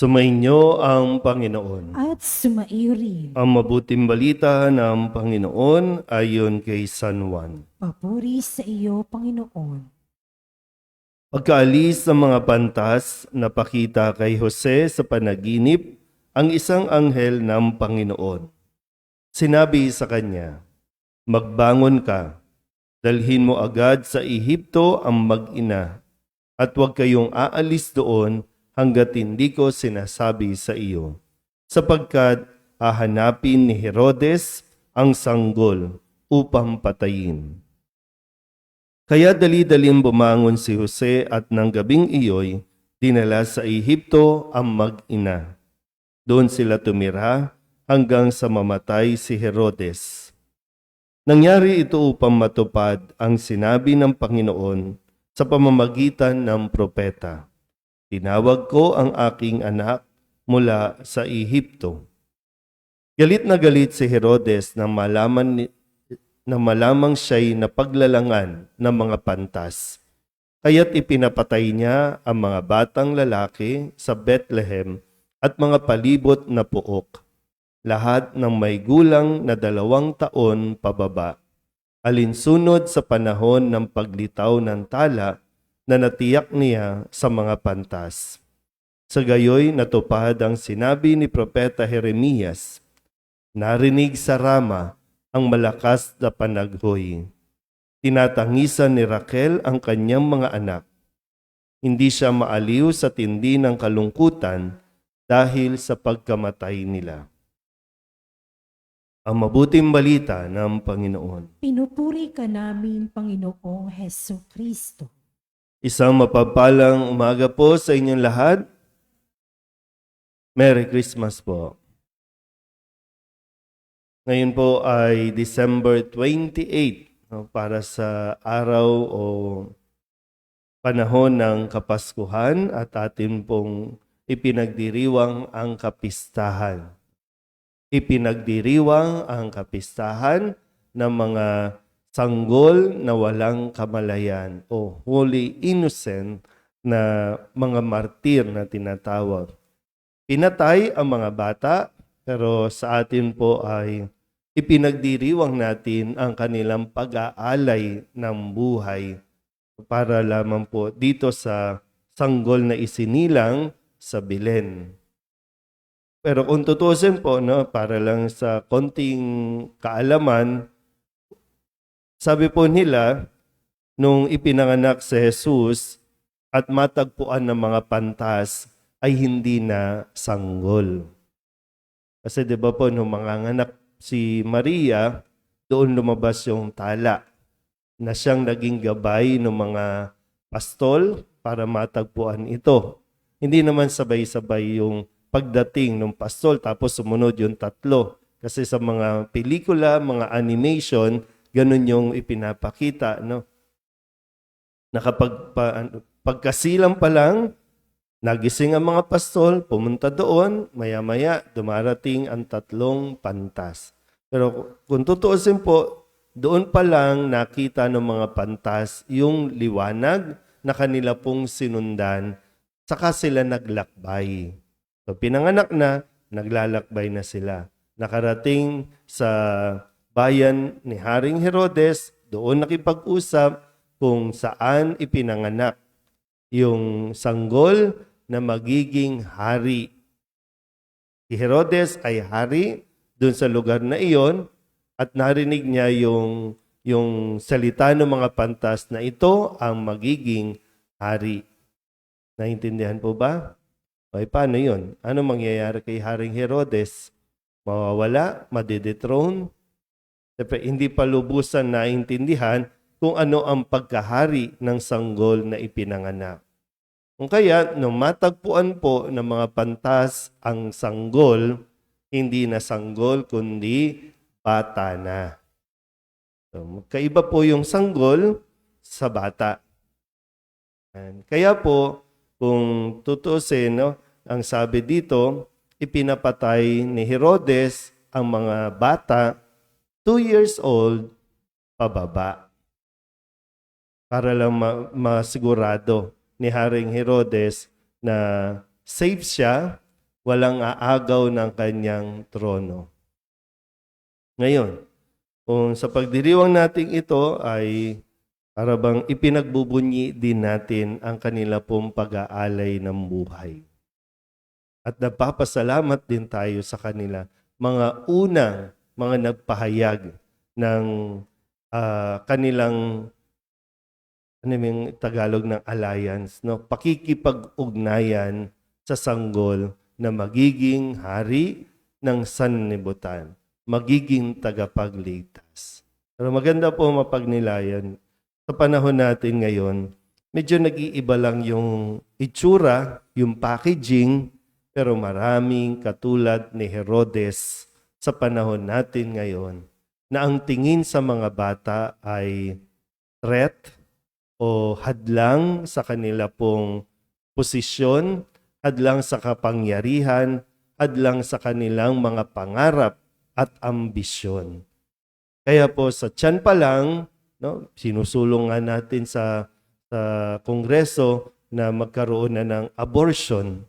Sumainyo ang Panginoon. at sumaiyo rin. Ang mabuting balita ng Panginoon ayon kay San Juan. Papuri sa iyo, Panginoon. Pagkaalis ng mga pantas, napakita kay Jose sa panaginip ang isang anghel ng Panginoon. Sinabi sa kanya, Magbangon ka, dalhin mo agad sa Ehipto ang mag-ina, at huwag kayong aalis doon hanggat hindi ko sinasabi sa iyo, sapagkat hahanapin ni Herodes ang sanggol upang patayin. Kaya dali-daling bumangon si Jose at ng gabing iyo'y dinala sa Ehipto ang mag-ina. Doon sila tumira hanggang sa mamatay si Herodes. Nangyari ito upang matupad ang sinabi ng Panginoon sa pamamagitan ng propeta. Tinawag ko ang aking anak mula sa Ehipto. Galit na galit si Herodes nang malaman ni, na malamang siya'y napaglalangan ng mga pantas. Kaya't ipinapatay niya ang mga batang lalaki sa Bethlehem at mga palibot na puok, lahat ng may gulang na dalawang taon pababa, alinsunod sa panahon ng paglitaw ng tala na natiyak niya sa mga pantas. Sa gayoy natupad ang sinabi ni Propeta Jeremias, Narinig sa Rama ang malakas na panaghoy. Tinatangisan ni Raquel ang kanyang mga anak. Hindi siya maaliw sa tindi ng kalungkutan dahil sa pagkamatay nila. Ang mabuting balita ng Panginoon. Pinupuri ka namin, Panginoong Heso Kristo. Isang mapapalang umaga po sa inyong lahat. Merry Christmas po. Ngayon po ay December 28 no, para sa araw o panahon ng Kapaskuhan at atin pong ipinagdiriwang ang kapistahan. Ipinagdiriwang ang kapistahan ng mga sanggol na walang kamalayan o holy innocent na mga martir na tinatawag. Pinatay ang mga bata pero sa atin po ay ipinagdiriwang natin ang kanilang pag-aalay ng buhay para lamang po dito sa sanggol na isinilang sa Belen. Pero kung tutusin po, no, para lang sa konting kaalaman, sabi po nila, nung ipinanganak si Jesus at matagpuan ng mga pantas, ay hindi na sanggol. Kasi di ba po, nung manganganak si Maria, doon lumabas yung tala na siyang naging gabay ng mga pastol para matagpuan ito. Hindi naman sabay-sabay yung pagdating ng pastol tapos sumunod yung tatlo. Kasi sa mga pelikula, mga animation, ganun yung ipinapakita. No? Na pa, ano, pagkasilang pa lang, nagising ang mga pastol, pumunta doon, maya-maya dumarating ang tatlong pantas. Pero kung tutuusin po, doon pa lang nakita ng mga pantas yung liwanag na kanila pong sinundan, saka sila naglakbay. So pinanganak na, naglalakbay na sila. Nakarating sa bayan ni Haring Herodes, doon nakipag-usap kung saan ipinanganak yung sanggol na magiging hari. Si Herodes ay hari doon sa lugar na iyon at narinig niya yung, yung salita ng mga pantas na ito ang magiging hari. Naintindihan po ba? Okay, paano yun? Ano mangyayari kay Haring Herodes? Mawawala? Madedethrone? Siyempre, hindi pa lubusan naintindihan kung ano ang pagkahari ng sanggol na ipinanganak. Kung kaya, nung matagpuan po ng mga pantas ang sanggol, hindi na sanggol, kundi bata na. So, kaiba po yung sanggol sa bata. And kaya po, kung tutusin, no, ang sabi dito, ipinapatay ni Herodes ang mga bata 2 years old pababa. Para lang ma- masigurado ni Haring Herodes na safe siya walang aagaw ng kanyang trono. Ngayon, kung sa pagdiriwang natin ito ay para bang ipinagbubunyi din natin ang kanila pong pag-aalay ng buhay. At nagpapasalamat din tayo sa kanila, mga unang mga nagpahayag ng ah, kanilang ano yung Tagalog ng alliance, no? Pakikipag-ugnayan sa sanggol na magiging hari ng sanlibutan, magiging tagapagligtas. Pero maganda po mapagnilayan. Sa panahon natin ngayon, medyo nag-iiba lang yung itsura, yung packaging, pero maraming katulad ni Herodes sa panahon natin ngayon na ang tingin sa mga bata ay threat o hadlang sa kanila pong posisyon, hadlang sa kapangyarihan, hadlang sa kanilang mga pangarap at ambisyon. Kaya po sa tiyan pa lang, no, sinusulong nga natin sa, sa Kongreso na magkaroon na ng abortion,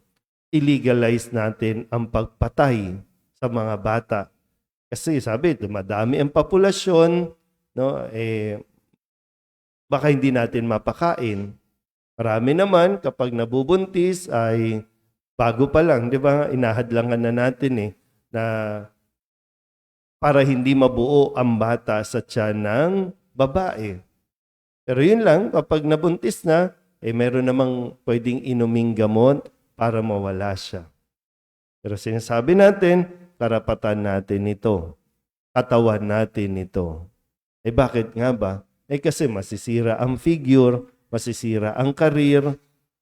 illegalize natin ang pagpatay sa mga bata. Kasi sabi, dumadami ang populasyon, no, eh, baka hindi natin mapakain. Marami naman kapag nabubuntis ay bago pa lang, di ba? Inahadlangan na natin eh na para hindi mabuo ang bata sa tiyan ng babae. Pero yun lang, kapag nabuntis na, eh meron namang pwedeng inuming gamot para mawala siya. Pero sinasabi natin, karapatan natin ito. Katawan natin ito. Eh bakit nga ba? Eh kasi masisira ang figure, masisira ang karir,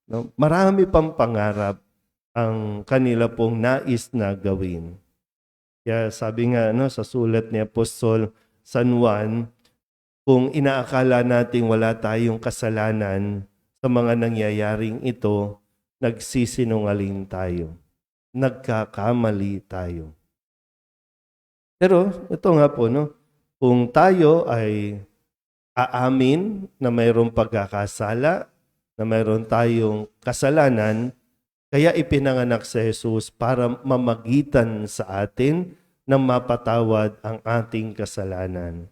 no? marami pang pangarap ang kanila pong nais na gawin. Kaya sabi nga no, sa sulat ni Apostol San Juan, kung inaakala nating wala tayong kasalanan sa mga nangyayaring ito, nagsisinungaling tayo. Nagkakamali tayo. Pero ito nga po, no, kung tayo ay aamin na mayroong pagkakasala, na mayroon tayong kasalanan, kaya ipinanganak sa Jesus para mamagitan sa atin na mapatawad ang ating kasalanan.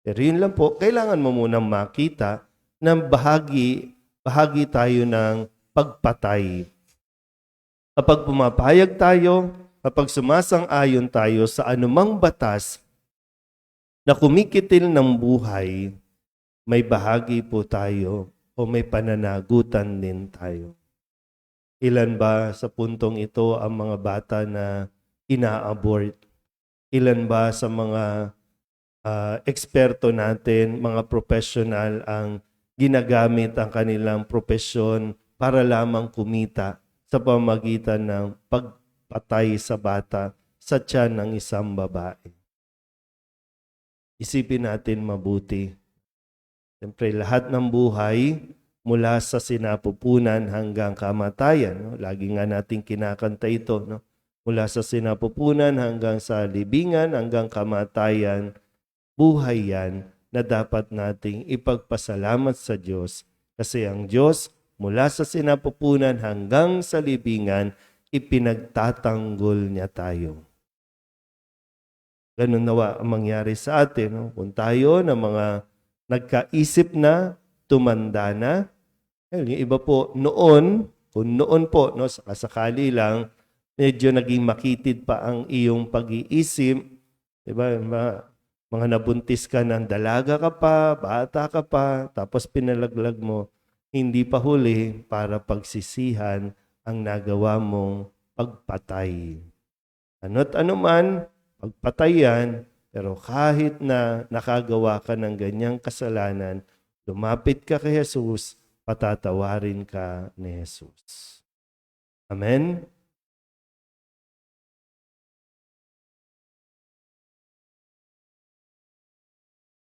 Pero yun lang po, kailangan mo munang makita na bahagi, bahagi tayo ng pagpatay. Kapag pumapayag tayo, kapag sumasang-ayon tayo sa anumang batas na kumikitil ng buhay, may bahagi po tayo o may pananagutan din tayo. Ilan ba sa puntong ito ang mga bata na ina-abort? Ilan ba sa mga ah, eksperto natin, mga professional ang ginagamit ang kanilang profesyon para lamang kumita sa pamagitan ng pagpatay sa bata sa tiyan ng isang babae? Isipin natin mabuti. Siyempre, lahat ng buhay mula sa sinapupunan hanggang kamatayan. No? Lagi nga natin kinakanta ito. No? Mula sa sinapupunan hanggang sa libingan hanggang kamatayan, buhay yan na dapat nating ipagpasalamat sa Diyos. Kasi ang Diyos, mula sa sinapupunan hanggang sa libingan, ipinagtatanggol niya tayo. Ganun nawa ang mangyari sa atin. No? Kung tayo na mga nagkaisip na, tumanda na, Ayun, yung iba po, noon, kung noon po, no, sakasakali lang, medyo naging makitid pa ang iyong pag-iisip. Diba? Mga, mga nabuntis ka ng dalaga ka pa, bata ka pa, tapos pinalaglag mo, hindi pa huli para pagsisihan ang nagawa mong pagpatay. Ano't ano man, pagpatay yan, pero kahit na nakagawa ka ng ganyang kasalanan, lumapit ka kay Jesus, patatawarin ka ni Jesus. Amen?